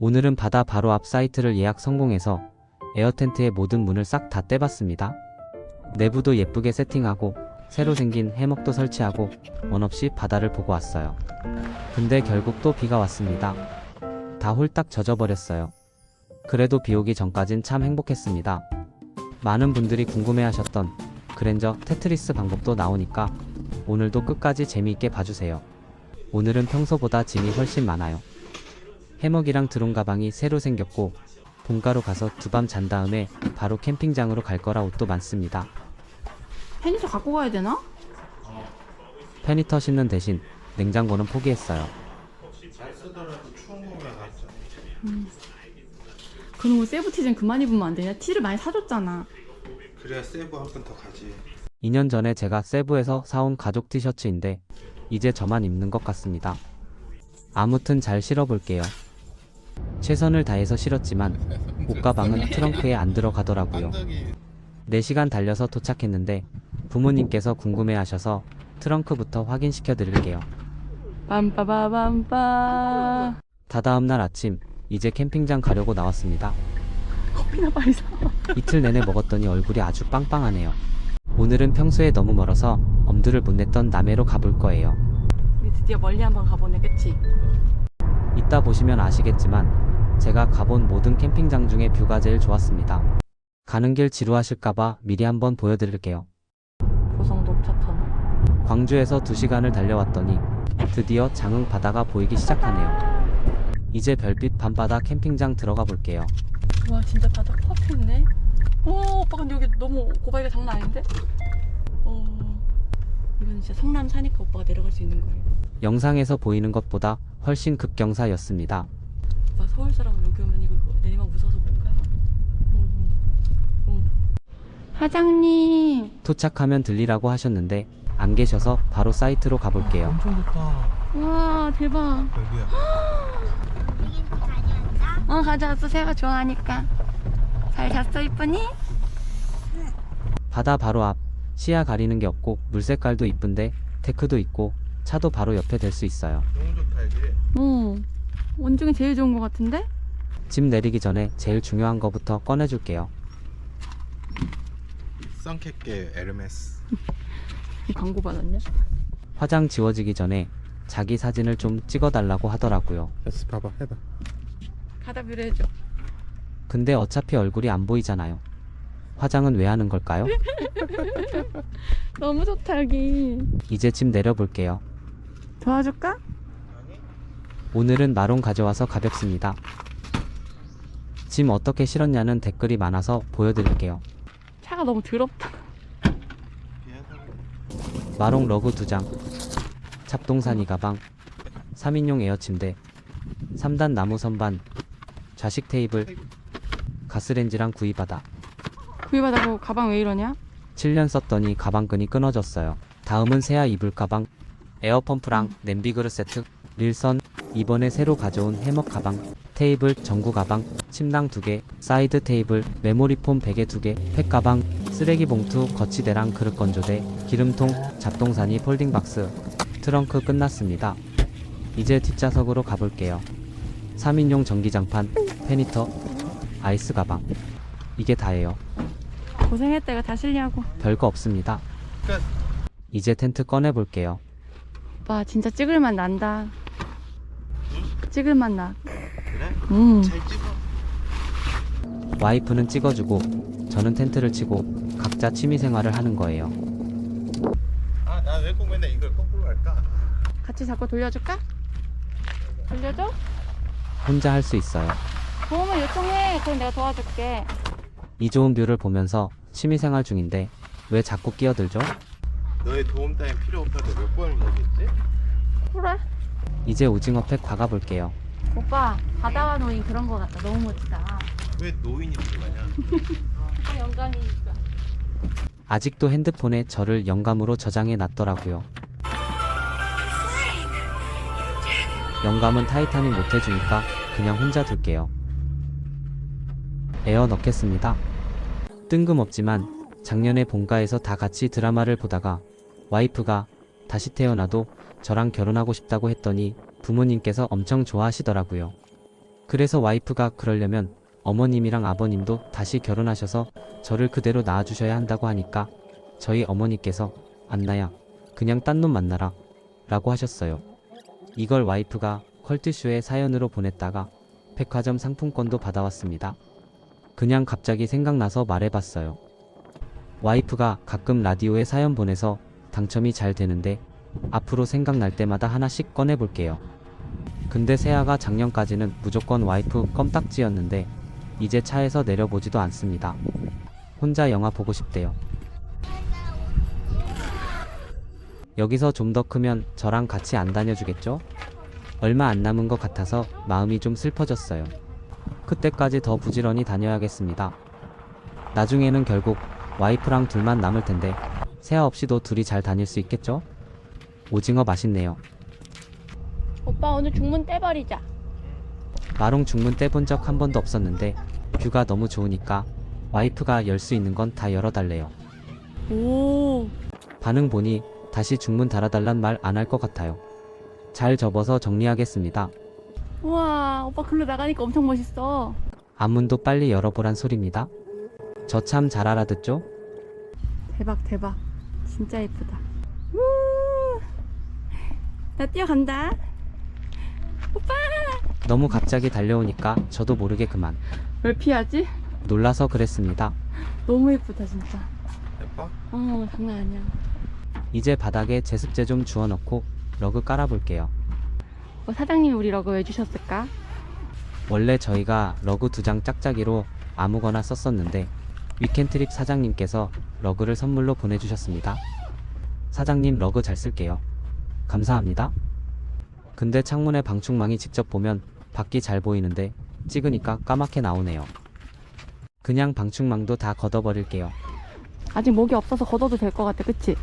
오늘은 바다 바로 앞 사이트를 예약 성공해서 에어텐트의 모든 문을 싹 다 떼봤습니다. 내부도 예쁘게 세팅하고 새로 생긴 해먹도 설치하고 원 없이 바다를 보고 왔어요. 근데 결국 또 비가 왔습니다. 다 홀딱 젖어버렸어요. 그래도 비 오기 전까진 참 행복했습니다. 많은 분들이 궁금해하셨던 그랜저 테트리스 방법도 나오니까 오늘도 끝까지 재미있게 봐주세요. 오늘은 평소보다 짐이 훨씬 많아요. 해먹이랑 드론 가방이 새로 생겼고 본가로 가서 두 밤 잔 다음에 바로 캠핑장으로 갈 거라 옷도 많습니다. 페니터 갖고 가야 되나? 페니터 신는 대신 냉장고는 포기했어요. 잘 쓰더라도 추운 공간 가 있잖아. 그놈의 세부티즌 그만 입으면 안 되냐? 티를 많이 사줬잖아. 그래야 세부 한번 더 가지. 2년 전에 제가 세부에서 사온 가족 티셔츠인데 이제 저만 입는 것 같습니다. 아무튼 잘 실어볼게요. 최선을 다해서 실었지만 옷가방은 트렁크에 안 들어가더라고요. 깜짝이 4시간 달려서 도착했는데 부모님께서 궁금해하셔서 트렁크부터 확인시켜 드릴게요. 빰빠바밤빠. 다다음 날 아침 이제 캠핑장 가려고 나왔습니다. 커피나 빨리 사. 이틀 내내 먹었더니 얼굴이 아주 빵빵하네요. 오늘은 평소에 너무 멀어서 엄두를 못 냈던 남해로 가볼 거예요. 우리 드디어 멀리 한번 가보네, 그치? 이따 보시면 아시겠지만 제가 가본 모든 캠핑장 중에 뷰가 제일 좋았습니다. 가는 길 지루하실까봐 미리 한번 보여드릴게요. 고성. 광주에서 2시간을 달려왔더니 드디어 장흥 바다가 보이기 시작하네요. 이제 별빛 밤바다 캠핑장 들어가 볼게요. 와, 진짜 바다 퍼펙네. 오, 오빠 근데 여기 너무 고바위가 장난 아닌데? 어. 이건 진짜 성남 사니까 오빠가 내려갈 수 있는 거예요. 영상에서 보이는 것보다 훨씬 급경사였습니다. 오빠 서울 사람은 여기 오면 이거 내리막 무서워서 못 가요. 사장님. 도착하면 들리라고 하셨는데 안 계셔서 바로 사이트로 가볼게요. 엄청 좋다. 와, 대박. 여기야. 어, 가져왔어. 새가 좋아하니까. 잘 잤어, 이쁘니? 바다 바로 앞 시야 가리는 게 없고 물 색깔도 이쁜데 데크도 있고 차도 바로 옆에 댈 수 있어요. 너무 좋다 여기. 어. 원중에 제일 좋은 것 같은데? 짐 내리기 전에 제일 중요한 거부터 꺼내줄게요. 썬캣게 에르메스. 광고 받았냐? 화장 지워지기 전에 자기 사진을 좀 찍어달라고 하더라고요. 됐어 봐봐 해봐. 가다뷰를 해줘. 근데 어차피 얼굴이 안 보이잖아요. 화장은 왜 하는 걸까요? 너무 좋다, 여기. 이제 짐 내려볼게요. 도와줄까? 오늘은 마롱 가져와서 가볍습니다. 짐 어떻게 실었냐는 댓글이 많아서 보여드릴게요. 차가 너무 더럽다. 마롱 러그 2장, 잡동사니 가방, 3인용 에어 침대, 3단 나무 선반, 좌식 테이블, 가스렌지랑 구이바다. 구입하다고 가방 왜 이러냐? 7년 썼더니 가방끈이 끊어졌어요. 다음은 새아 이불 가방, 에어펌프랑 냄비 그릇 세트, 릴선, 이번에 새로 가져온 해먹 가방, 테이블, 전구 가방, 침낭 2개, 사이드 테이블, 메모리 폼 베개 2개, 팩 가방, 쓰레기 봉투, 거치대랑 그릇 건조대, 기름통, 잡동사니 폴딩 박스, 트렁크 끝났습니다. 이제 뒷좌석으로 가볼게요. 3인용 전기장판, 페니터, 아이스 가방. 이게 다예요. 고생했다, 이거 다 실냐고. 별거 없습니다. 끝. 이제 텐트 꺼내볼게요. 오빠, 진짜 찍을만 난다. 찍을만 나. 그래? 음. 잘 찍어. 와이프는 찍어주고 저는 텐트를 치고 각자 취미 생활을 하는 거예요. 아 나 왜 꼭 맨날 이걸 거꾸로 할까? 같이 잡고 돌려줄까? 돌려줘? 혼자 할 수 있어요. 도움을 요청해. 그럼 내가 도와줄게. 이 좋은 뷰를 보면서 취미 생활 중인데 왜 자꾸 끼어들죠? 너의 도움 따윈 필요 없다고 몇 번을 얘기했지? 그래. 이제 오징어 팩 박아볼게요. 오빠, 바다와 노인 그런 거 같다. 너무 멋지다. 왜 노인이 들어가냐? 오빠 영광이니까. 아직도 핸드폰에 저를 영감으로 저장해 놨더라고요. 영감은 타이탄이 못 해주니까 그냥 혼자 둘게요. 에어 넣겠습니다. 뜬금없지만 작년에 본가에서 다 같이 드라마를 보다가 와이프가 다시 태어나도 저랑 결혼하고 싶다고 했더니 부모님께서 엄청 좋아하시더라고요. 그래서 와이프가 그러려면 어머님이랑 아버님도 다시 결혼하셔서 저를 그대로 낳아주셔야 한다고 하니까 저희 어머니께서 안나야 그냥 딴 놈 만나라 라고 하셨어요. 이걸 와이프가 컬트쇼에 사연으로 보냈다가 백화점 상품권도 받아왔습니다. 그냥 갑자기 생각나서 말해봤어요. 와이프가 가끔 라디오에 사연 보내서 당첨이 잘 되는데 앞으로 생각날 때마다 하나씩 꺼내볼게요. 근데 세아가 작년까지는 무조건 와이프 껌딱지였는데 이제 차에서 내려보지도 않습니다. 혼자 영화 보고 싶대요. 여기서 좀 더 크면 저랑 같이 안 다녀주겠죠? 얼마 안 남은 것 같아서 마음이 좀 슬퍼졌어요. 그때까지 더 부지런히 다녀야겠습니다. 나중에는 결국 와이프랑 둘만 남을 텐데 세아 없이도 둘이 잘 다닐 수 있겠죠? 오징어 맛있네요. 오빠 오늘 중문 떼버리자. 마롱 중문 떼본 적 한 번도 없었는데 뷰가 너무 좋으니까 와이프가 열 수 있는 건 다 열어달래요. 오. 반응 보니 다시 중문 달아달란 말 안 할 것 같아요. 잘 접어서 정리하겠습니다. 우와 오빠 글로 나가니까 엄청 멋있어. 앞문도 빨리 열어보란 소리입니다. 저 참 잘 알아듣죠? 대박 대박. 진짜 예쁘다. 우. 나 뛰어간다. 오빠. 너무 갑자기 달려오니까 저도 모르게 그만 왜 피하지? 놀라서 그랬습니다. 너무 예쁘다 진짜. 예뻐? 어 장난 아니야. 이제 바닥에 제습제 좀 주워넣고 러그 깔아볼게요. 어, 사장님이 우리 러그 왜 주셨을까? 원래 저희가 러그 두 장 짝짝이로 아무거나 썼었는데 위켄트립 사장님께서 러그를 선물로 보내주셨습니다. 사장님 러그 잘 쓸게요. 감사합니다. 근데 창문에 방충망이 직접 보면 밖이 잘 보이는데 찍으니까 까맣게 나오네요. 그냥 방충망도 다 걷어버릴게요. 아직 목이 없어서 걷어도 될 것 같아, 그치?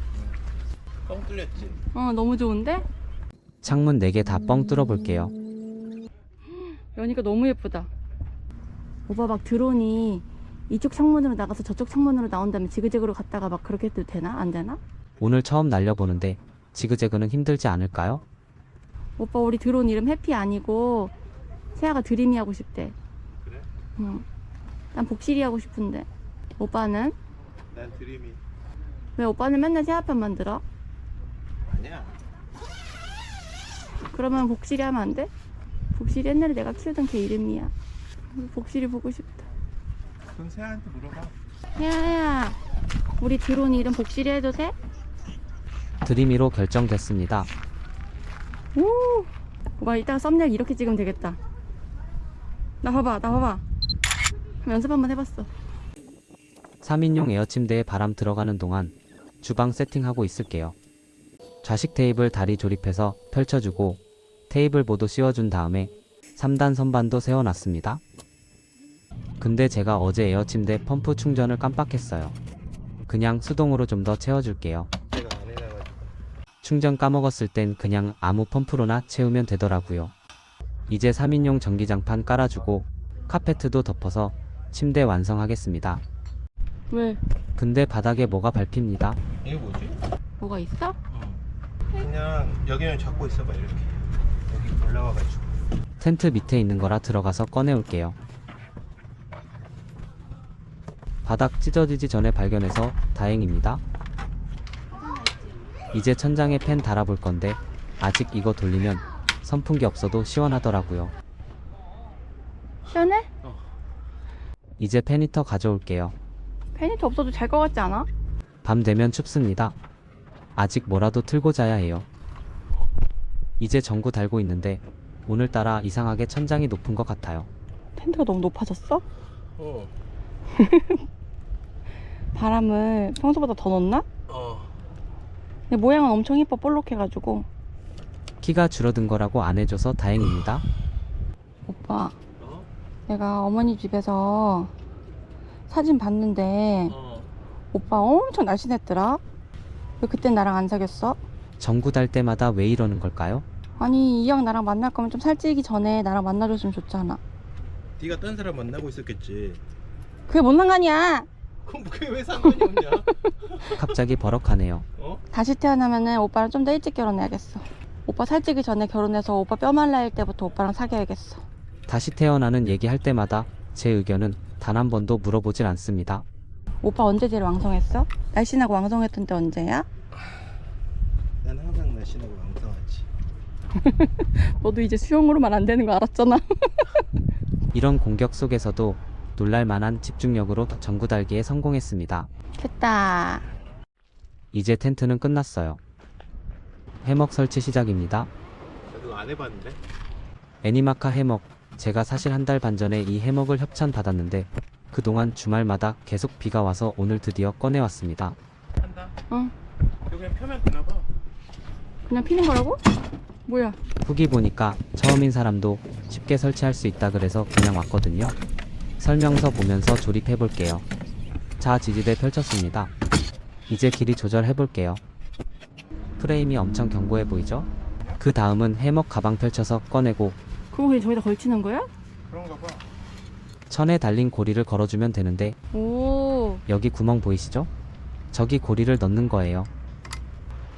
뻥 뚫렸지? 어 너무 좋은데? 창문 4개 다 뻥 뚫어볼게요. 여니까 너무 예쁘다. 오빠 막 드론이 이쪽 창문으로 나가서 저쪽 창문으로 나온 다음에 지그재그로 갔다가 막 그렇게 해도 되나? 안 되나? 오늘 처음 날려보는데 지그재그는 힘들지 않을까요? 오빠 우리 드론 이름 해피 아니고 세아가 드림이 하고 싶대. 그래? 응. 난 복실이 하고 싶은데. 오빠는? 난 드림이 왜 오빠는 맨날 세아 편 만 들어? 아니야 그러면 복실이 하면 안 돼? 복실이 옛날에 내가 키우던 걔 이름이야. 복실이 보고 싶다. 그럼 세아한테 물어봐 세아야, 우리 드론 이름 복실이 해도 돼? 드림이로 결정됐습니다. 오! 오빠 이따가 썸네일 이렇게 찍으면 되겠다. 나 봐봐, 나 봐봐. 연습 한번 해봤어. 3인용 에어침대에 바람 들어가는 동안 주방 세팅하고 있을게요. 좌식 테이블 다리 조립해서 펼쳐주고 테이블 보도 씌워준 다음에 3단 선반도 세워놨습니다. 근데 제가 어제 에어침대 펌프 충전을 깜빡했어요. 그냥 수동으로 좀 더 채워줄게요. 충전 까먹었을 땐 그냥 아무 펌프로나 채우면 되더라고요. 이제 3인용 전기장판 깔아주고 카페트도 덮어서 침대 완성하겠습니다. 왜? 근데 바닥에 뭐가 밟힙니다. 이게 뭐지? 뭐가 있어? 그냥 여기는 잡고 있어봐 이렇게 여기 올라와가지고 텐트 밑에 있는 거라 들어가서 꺼내올게요. 바닥 찢어지지 전에 발견해서 다행입니다. 이제 천장에 팬 달아볼 건데 아직 이거 돌리면 선풍기 없어도 시원하더라고요. 시원해? 이제 페니터 가져올게요. 페니트 없어도 잘 것 같지 않아? 밤 되면 춥습니다. 아직 뭐라도 틀고 자야 해요. 이제 전구 달고 있는데 오늘따라 이상하게 천장이 높은 것 같아요. 텐트가 너무 높아졌어? 어 바람을 평소보다 더 넣나? 어. 근데 모양은 엄청 이뻐 볼록해가지고 키가 줄어든 거라고 안 해줘서 다행입니다. 오빠 어? 내가 어머니 집에서 사진 봤는데 어. 오빠 엄청 날씬했더라 왜 그땐 나랑 안 사귀었어? 전구 달 때마다 왜 이러는 걸까요? 아니 이형 나랑 만날 거면 좀 살찌기 전에 나랑 만나줬으면 좋잖아 네가 딴 사람 만나고 있었겠지 그게 뭔 상관이야 그럼 그게 왜 상관이 없냐 갑자기 버럭하네요. 어? 다시 태어나면은 오빠랑 좀 더 일찍 결혼해야겠어 오빠 살찌기 전에 결혼해서 오빠 뼈 말라일 때부터 오빠랑 사귀어야겠어 다시 태어나는 얘기할 때마다 제 의견은 단 한 번도 물어보질 않습니다. 오빠 언제 제일 왕성했어? 날씬하고 왕성했던 때 언제야? 난 항상 날씬하고 왕성하지. 너도 이제 수영으로만 안 되는 거 알았잖아. 이런 공격 속에서도 놀랄 만한 집중력으로 전구 달기에 성공했습니다. 됐다. 이제 텐트는 끝났어요. 해먹 설치 시작입니다. 나도 안 해봤는데. 애니마카 해먹. 제가 사실 한 달 반 전에 이 해먹을 협찬 받았는데 그동안 주말마다 계속 비가 와서 오늘 드디어 꺼내왔습니다. 한다. 응. 이거 그냥 펴면 되나 봐. 그냥 피는 거라고? 뭐야? 후기 보니까 처음인 사람도 쉽게 설치할 수 있다 그래서 그냥 왔거든요. 설명서 보면서 조립해 볼게요. 자, 지지대 펼쳤습니다. 이제 길이 조절해 볼게요. 프레임이 엄청 견고해 보이죠? 그 다음은 해먹 가방 펼쳐서 꺼내고 그거 그냥 저기다 걸치는 거야? 그런가 봐. 천에 달린 고리를 걸어주면 되는데 오. 여기 구멍 보이시죠? 저기 고리를 넣는 거예요.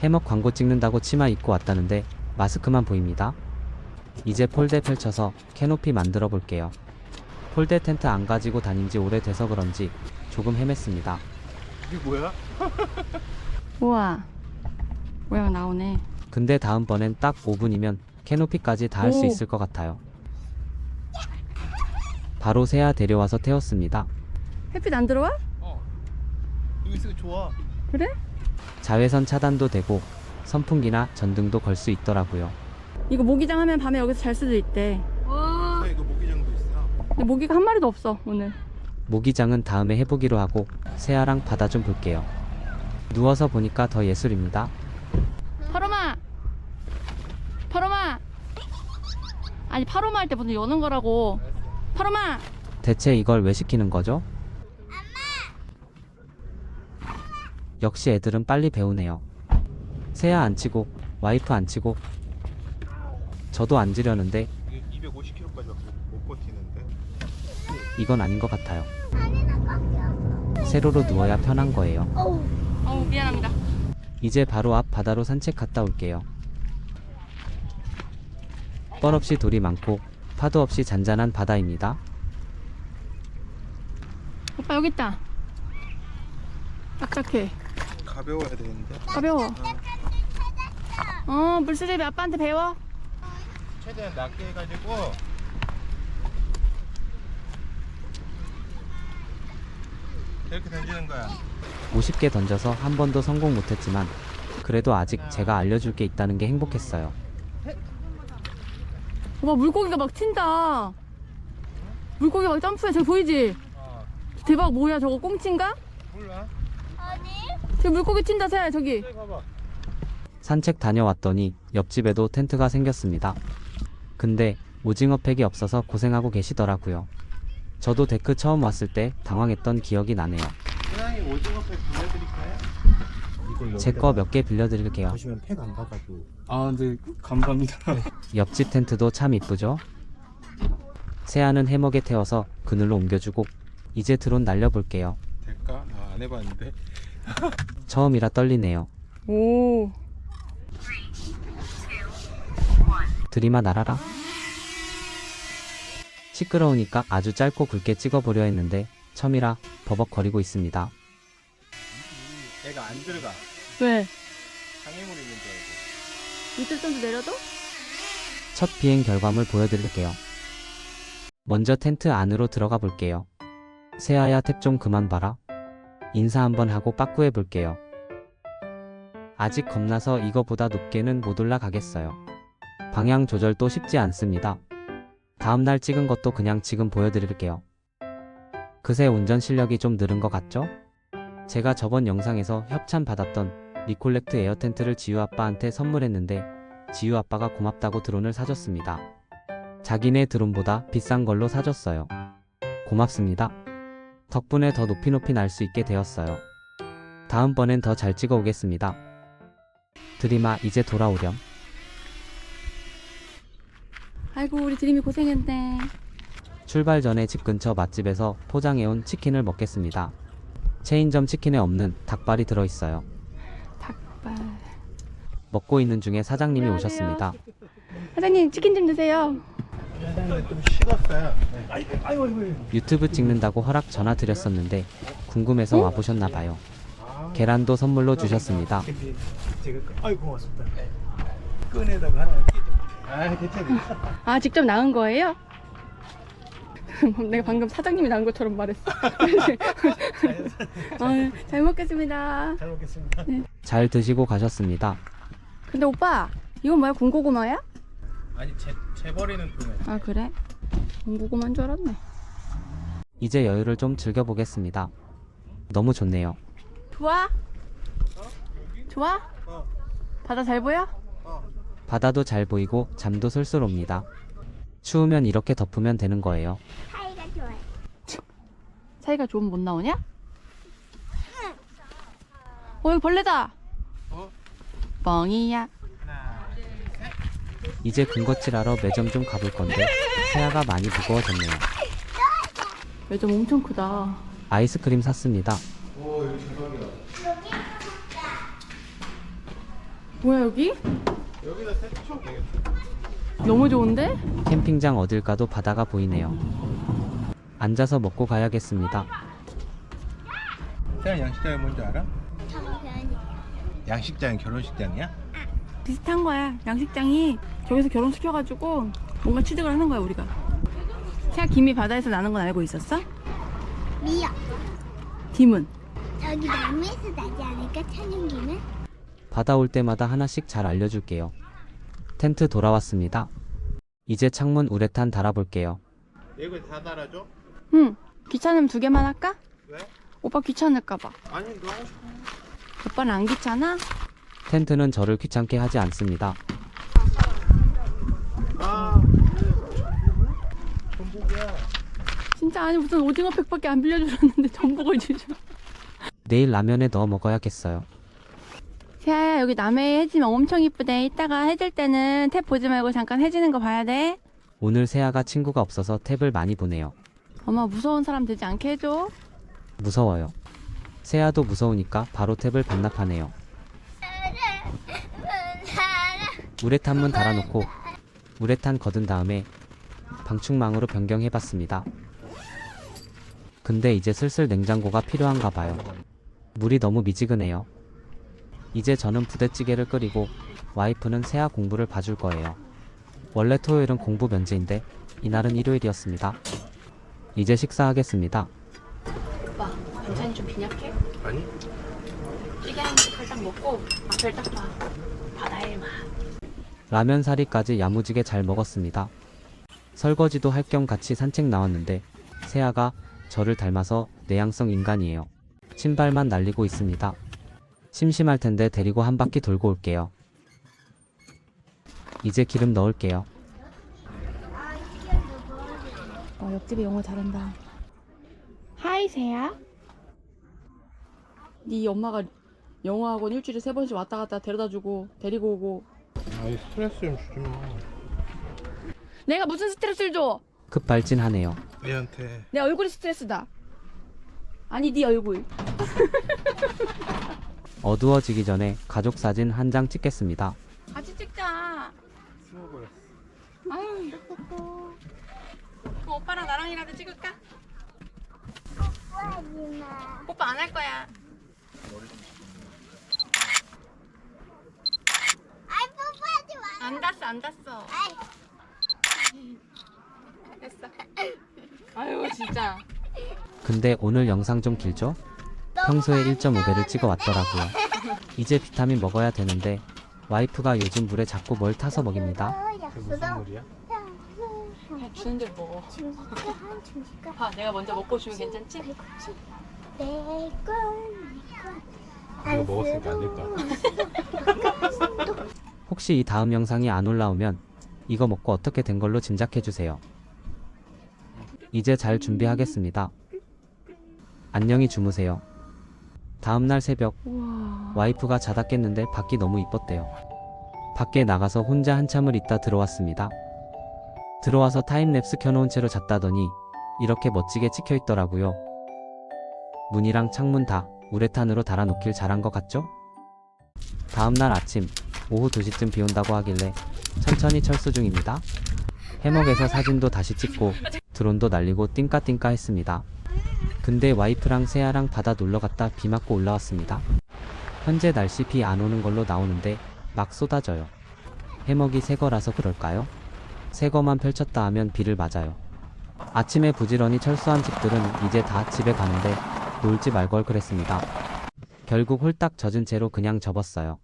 해먹 광고 찍는다고 치마 입고 왔다는데 마스크만 보입니다. 이제 폴대 펼쳐서 캐노피 만들어 볼게요. 폴대 텐트 안 가지고 다닌 지 오래돼서 그런지 조금 헤맸습니다. 이게 뭐야? 우와. 모양 나오네. 근데 다음번엔 딱 5분이면 캐노피까지 다 할 수 오. 있을 것 같아요. 바로 새야 데려와서 태웠습니다. 햇빛 안 들어와? 어. 여기 있으니 좋아. 그래? 자외선 차단도 되고 선풍기나 전등도 걸 수 있더라고요. 이거 모기장 하면 밤에 여기서 잘 수도 있대. 아, 이거 모기장도 있어. 근데 모기가 한 마리도 없어 오늘. 모기장은 다음에 해보기로 하고 새아랑 바다 좀 볼게요. 누워서 보니까 더 예술입니다. 파로마. 파로마. 아니 파로마 할때 문을 여는 거라고. 파로마. 대체 이걸 왜 시키는 거죠? 역시 애들은 빨리 배우네요. 새아 안 치고 와이프 안 치고 저도 앉으려는데 이게 250kg까지 못 버티는데. 이건 아닌 것 같아요. 세로로 누워야 편한 거예요. 어우 미안합니다. 이제 바로 앞 바다로 산책 갔다 올게요. 뻘 없이 돌이 많고 파도 없이 잔잔한 바다입니다. 오빠 여기 있다. 딱딱해. 가벼워야 되는데. 가벼워. 어 물수제비 아빠한테 배워. 최대한 낮게 해가지고. 이렇게 던지는 거야. 50개 던져서 한 번도 성공 못했지만 그래도 아직 제가 알려줄 게 있다는 게 행복했어요. 오빠 물고기가 막 튄다. 물고기 막 점프해. 저기 보이지? 어. 대박 뭐야 저거 꽁치인가? 몰라. 저기 물고기 튄다 새 저기. 저기 봐봐. 산책 다녀왔더니 옆집에도 텐트가 생겼습니다. 근데 오징어 팩이 없어서 고생하고 계시더라고요. 저도 데크 처음 왔을 때 당황했던 기억이 나네요. 사장님 오징어 팩 빌려드릴까요? 제 거 몇 개 빌려드릴게요. 보시면 팩 안 받아도. 아, 네, 감사합니다. 옆집 텐트도 참 이쁘죠? 새아는 해먹에 태워서 그늘로 옮겨주고 이제 드론 날려볼게요. 될까? 아, 안 해봤는데. 처음이라 떨리네요. 오. 들이마 날아라. 시끄러우니까 아주 짧고 굵게 찍어보려 했는데 첨이라 버벅거리고 있습니다. 애가 안 들어가. 왜? 장애물 있는 줄 알고. 이틀 정도 내려도? 첫 비행 결과물 보여드릴게요. 먼저 텐트 안으로 들어가 볼게요. 세아야 탭 좀 그만 봐라. 인사 한번 하고 빠꾸해 볼게요. 아직 겁나서 이거보다 높게는 못 올라가겠어요. 방향 조절도 쉽지 않습니다. 다음날 찍은 것도 그냥 지금 보여드릴게요. 그새 운전 실력이 좀 늘은 것 같죠? 제가 저번 영상에서 협찬 받았던 리콜렉트 에어 텐트를 지유 아빠한테 선물했는데 지유 아빠가 고맙다고 드론을 사줬습니다. 자기네 드론보다 비싼 걸로 사줬어요. 고맙습니다. 덕분에 더 높이 높이 날 수 있게 되었어요. 다음번엔 더 잘 찍어 오겠습니다. 드리마 이제 돌아오렴. 아이고 우리 드림이 고생했네. 출발 전에 집 근처 맛집에서 포장해온 치킨을 먹겠습니다. 체인점 치킨에 없는 닭발이 들어있어요. 닭발. 먹고 있는 중에 사장님이 오셨습니다. 사장님 치킨 좀 드세요. 근데 좀 식었어요. 네. 유튜브 찍는다고 허락 전화 드렸었는데 궁금해서 와보셨나 봐요. 계란도 선물로 주셨습니다. 제가 아이 고맙습니다. 끈에다가 하나 끼 좀. 아. 아 직접 나은 거예요? 내가 방금 사장님이 나은 것처럼 말했어. 아, 잘 먹겠습니다. 잘 먹겠습니다. 잘 드시고 가셨습니다. 근데 오빠 이건 뭐야 군고구마야? 아니 재 재버리는 꿈에. 아 그래? 군고구마인 줄 알았네. 이제 여유를 좀 즐겨보겠습니다. 너무 좋네요. 좋아? 좋아? 어. 바다 잘 보여? 어. 바다도 잘 보이고 잠도 솔솔 옵니다. 추우면 이렇게 덮으면 되는 거예요. 사이가 좋으면 못 나오냐? 어 여기 벌레다. 어? 뻥이야. 이제 군것질하러 매점 좀 가볼 건데 세아가 많이 무거워졌네요. 매점 엄청 크다. 아이스크림 샀습니다. 오 여기 대박이다. 뭐야 여기? 여기다 세척 되겠다. 너무 좋은데? 캠핑장 어딜 가도 바다가 보이네요. 앉아서 먹고 가야겠습니다. 태양 양식장이 뭔지 알아? 양식장이 결혼식장이야? 비슷한 거야. 양식장이 저기서 결혼시켜가지고 뭔가 취득을 하는 거야 우리가. 태아 김이 바다에서 나는 건 알고 있었어? 미역 김은? 저기 나무에서 나지 않을까 촬영기는? 바다 올 때마다 하나씩 잘 알려줄게요. 텐트 돌아왔습니다. 이제 창문 우레탄 달아볼게요. 이거 다 달아줘? 응. 귀찮으면 두 개만 할까? 왜? 오빠 귀찮을까봐. 아니 너 하고 싶어. 오빠는 안 귀찮아? 텐트는 저를 귀찮게 하지 않습니다. 아. 전복이야. 진짜 아니 무슨 오징어 팩밖에 안 빌려주셨는데 전복을 주죠. 내일 라면에 넣어 먹어야겠어요. 여기 남해 해지면 엄청 이쁘대. 이따가 해질 때는 탭 보지 말고 잠깐 해지는 거 봐야 돼. 오늘 세아가 친구가 없어서 탭을 많이 보내요. 엄마 무서운 사람 되지 않게 해줘. 무서워요. 세아도 무서우니까 바로 탭을 반납하네요. 우레탄 문 달아놓고 우레탄 거둔 다음에 방충망으로 변경해봤습니다. 근데 이제 슬슬 냉장고가 필요한가 봐요. 물이 너무 미지근해요. 이제 저는 부대찌개를 끓이고 와이프는 세아 공부를 봐줄 거예요. 원래 토요일은 공부 면제인데 이날은 일요일이었습니다. 이제 식사하겠습니다. 오빠 반찬이 좀 빈약해? 아니? 찌개 한 그릇 딱 먹고 앞을 딱 봐. 바다의 맛. 라면 사리까지 야무지게 잘 먹었습니다. 설거지도 할 겸 같이 산책 나왔는데 세아가 저를 닮아서 내향성 인간이에요. 신발만 날리고 있습니다. 심심할 텐데 데리고 한 바퀴 돌고 올게요. 이제 기름 넣을게요. 어, 옆집에 영어 잘한다. 하이 세야. 네 엄마가 영어 학원 일주일에 세 번씩 왔다 갔다 데려다 주고 데리고 오고. 아이 스트레스 좀 주지 마. 내가 무슨 스트레스를 줘? 급발진하네요. 얘한테. 내 얼굴이 스트레스다. 아니 네 얼굴. 어두워지기 전에 가족 사진 한 장 찍겠습니다. 같이 찍자. 숨어버렸어. 아유. 그럼 오빠랑 나랑이라도 찍을까? 오빠 안 할 거야. 아이 뽀뽀하지 마 안 닿았어 안 닿았어. 아이 됐어. 아유 진짜. 근데 오늘 영상 좀 길죠? 평소에 1.5배를 찍어 왔더라고요. 이제 비타민 먹어야 되는데 와이프가 요즘 물에 자꾸 뭘 타서 먹입니다. 그게 무슨 물이야? 주는 대로 먹어. 봐 내가 먼저 먹고 주면 괜찮지? 이거 먹었으니까 안 될까? 혹시 이 다음 영상이 안 올라오면 이거 먹고 어떻게 된 걸로 짐작해주세요. 이제 잘 준비하겠습니다. 안녕히 주무세요. 다음날 새벽. 와이프가 자다 깼는데 밖이 너무 이뻤대요. 밖에 나가서 혼자 한참을 있다 들어왔습니다. 들어와서 타임랩스 켜놓은 채로 잤다더니 이렇게 멋지게 찍혀 있더라고요. 문이랑 창문 다 우레탄으로 달아놓길 잘한 것 같죠? 다음날 아침 오후 2시쯤 비 온다고 하길래 천천히 철수 중입니다. 해먹에서 사진도 다시 찍고 드론도 날리고 띵까띵까 했습니다. 근데 와이프랑 세아랑 바다 놀러 갔다 비 맞고 올라왔습니다. 현재 날씨 비 안 오는 걸로 나오는데 막 쏟아져요. 해먹이 새 거라서 그럴까요? 새 거만 펼쳤다 하면 비를 맞아요. 아침에 부지런히 철수한 집들은 이제 다 집에 가는데 놀지 말 걸 그랬습니다. 결국 홀딱 젖은 채로 그냥 접었어요.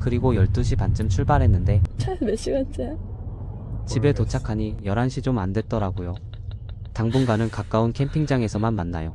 그리고 12시 반쯤 출발했는데 몇 시간째야? 집에 도착하니 11시 좀 안 됐더라고요. 당분간은 가까운 캠핑장에서만 만나요.